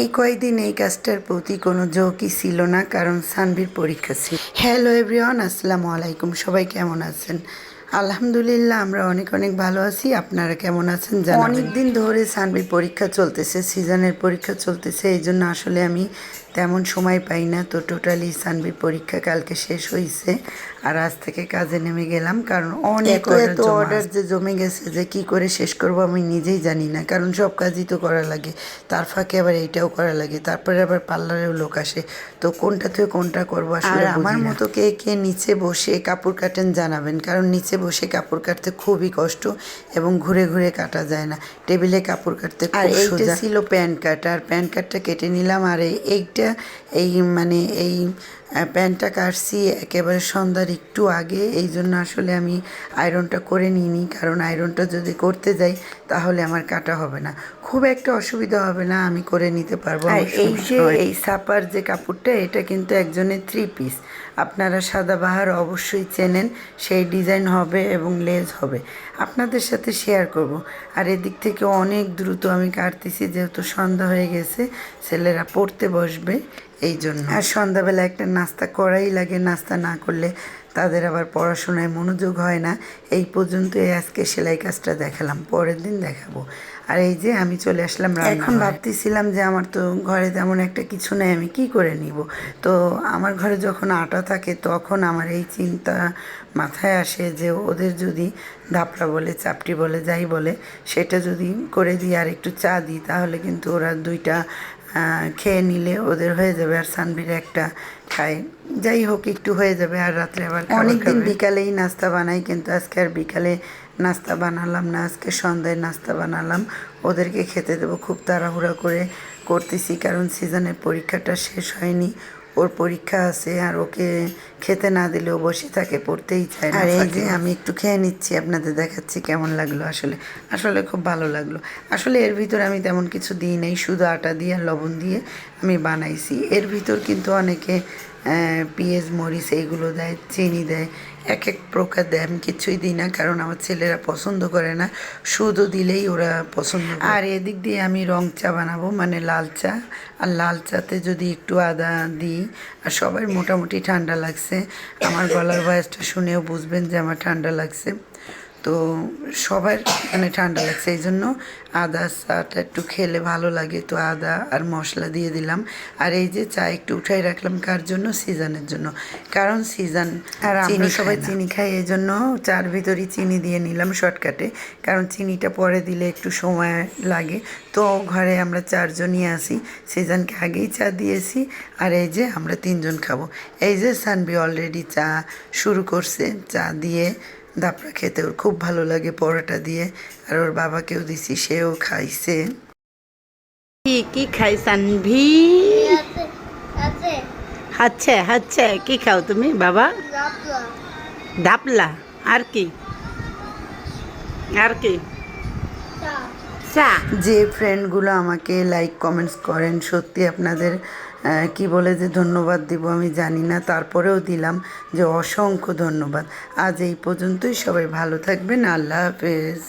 এই কয়েকদিন এই কাজটার প্রতি কোনো ঝোঁকই ছিল না, কারণ সানভির পরীক্ষা ছিল। হ্যালো এভরিওয়ান আসসালামু আলাইকুম, সবাই কেমন আছেন? আলহামদুলিল্লাহ, আমরা অনেক অনেক ভালো আছি। আপনারা কেমন আছেন জানেন অনেকদিন ধরে সানভির পরীক্ষা চলতেছে সিজনের পরীক্ষা চলতেছে, এই জন্য আসলে আমি তেমন সময় পাই না তো টোটালি সানভির পরীক্ষা কালকে শেষ হয়েছে আর আজ থেকে কাজে নেমে গেলাম কারণ অনেক এত অর্ডার যে জমে গেছে যে কি করে শেষ করব আমি নিজেই জানি না কারণ সব কাজই তো করা লাগে। তার ফাঁকে আবার এইটাও করা লাগে তারপরে আবার পার্লারেও লোক আসে। তো কোনটা থেকে কোনটা করব আসলে আমার মতো কে কে নিচে বসে কাপড় কাটেন জানাবেন কারণ নিচে বসে কাপড় কাটতে খুবই কষ্ট এবং ঘুরে ঘুরে কাটা যায় না। টেবিলে কাপড় কাটতে আর এইটা ছিল প্যান কাট আর প্যান কাটটা কেটে নিলাম আর এই- এইটা এই মানে এই প্যান্টটা কাটছি একেবারে সন্ধ্যার একটু আগে। এই জন্য আসলে আমি আয়রনটা করে নিইনি কারণ আয়রনটা যদি করতে যাই তাহলে আমার কাটা হবে না। খুব একটা অসুবিধা হবে না আমি করে নিতে পারব এই যে এই সাপার যে কাপড়টা এটা কিন্তু একজনের থ্রি পিস আপনারা সাদাবাহার অবশ্যই চেনেন সেই ডিজাইন হবে এবং লেজ হবে। আপনাদের সাথে শেয়ার করব। আর এদিক থেকে অনেক দ্রুত আমি কাটতেছি যেহেতু সন্ধ্যা হয়ে গেছে ছেলেরা পড়তে বসবে। এই জন্য। আর সন্ধ্যাবেলা একটা নাস্তা করাই লাগে নাস্তা না করলে তাদের আবার পড়াশোনায় মনোযোগ হয় না। এই পর্যন্তই আজকে সেলাই কাজটা দেখালাম পরের দিন দেখাবো। আর এই যে আমি চলে আসলাম এখন ভাবতেছিলাম যে আমার তো ঘরে তেমন একটা কিছু নেই আমি কি করে নিব? তো আমার ঘরে যখন আটা থাকে তখন আমার এই চিন্তা মাথায় আসে যে ওদের যদি ধাপড়া বলে চাপটি বলে যাই বলে সেটা যদি করে দিই আর একটু চা দিই তাহলে কিন্তু ওরা দুইটা খেয়ে নিলে ওদের হয়ে যাবে আর সানবির একটা খাই যাই হোক একটু হয়ে যাবে আর রাত্রে আবার অনেকদিন বিকালেই নাস্তা বানাই কিন্তু আজকে আর বিকালে নাস্তা বানালাম না। আজকে সন্ধ্যায় নাস্তা বানালাম। ওদেরকে খেতে দেবো খুব তাড়াহুড়া করে করতেছি কারণ সিজনের পরীক্ষাটা শেষ হয়নি। ওর পরীক্ষা আছে আর ওকে খেতে না দিলেও বসে থাকে পড়তেই চায় আর এই যে আমি একটু খেয়ে নিচ্ছি আপনাদের দেখাচ্ছি কেমন লাগল আসলে। আসলে খুব ভালো লাগল। আসলে এর ভিতর আমি তেমন কিছু দিই নাই শুধু আটা দিয়ে আর লবণ দিয়ে আমি বানাইছি। এর ভিতর কিন্তু অনেকে পিঁয়াজ মরিচ এইগুলো দেয় চিনি দেয়। এক এক প্রকার দেয় আমি কিছুই দিই না, কারণ আমার ছেলেরা পছন্দ করে না। শুধু দিলেই ওরা পছন্দ আর এদিক দিয়ে আমি রং চা বানাবো মানে লাল চা। আর লাল চাতে যদি একটু আদা দিই, আর সবাই মোটামুটি ঠান্ডা লাগছে। আমার গলার ভয়েসটা শুনেও বুঝবেন যে আমার ঠান্ডা লাগছে। তো সবার মানে ঠান্ডা লাগছে এই জন্য আদা চাটা একটু খেলে ভালো লাগে। তো আদা আর মশলা দিয়ে দিলাম। আর এই যে চা একটু উঠাই রাখলাম কার জন্য? সিজনের জন্য। কারণ সিজন আর চিনি সবাই চিনি খাই এই জন্য চার ভিতরই চিনি দিয়ে নিলাম শর্টকাটে। কারণ চিনিটা পরে দিলে একটু সময় লাগে। তো ঘরে আমরা চারজনই আসি সিজনকে আগেই চা দিয়েছি। আর এই যে আমরা তিনজন খাব। এই যে সানবি অলরেডি চা শুরু করছে চা দিয়ে দাপড়া খেতে ওর খুব ভালো লাগে পরোটা দিয়ে। আর ওর বাবাকেও দিছি সেও খাইছে। কি কি খাই সানভি আছে আছে হচ্ছে হচ্ছে কি খাও তুমি বাবা? দাপলা। আর কি? আর কি? চা চা যে ফ্রেন্ডগুলো আমাকে লাইক কমেন্টস করেন সত্যি আপনাদের কি বলে যে ধন্যবাদ দিব আমি জানি না, তারপরেও দিলাম যে অসংখ্য ধন্যবাদ। আজ এই পর্যন্তই, সবাই ভালো থাকবেন, আল্লাহ হাফেজ।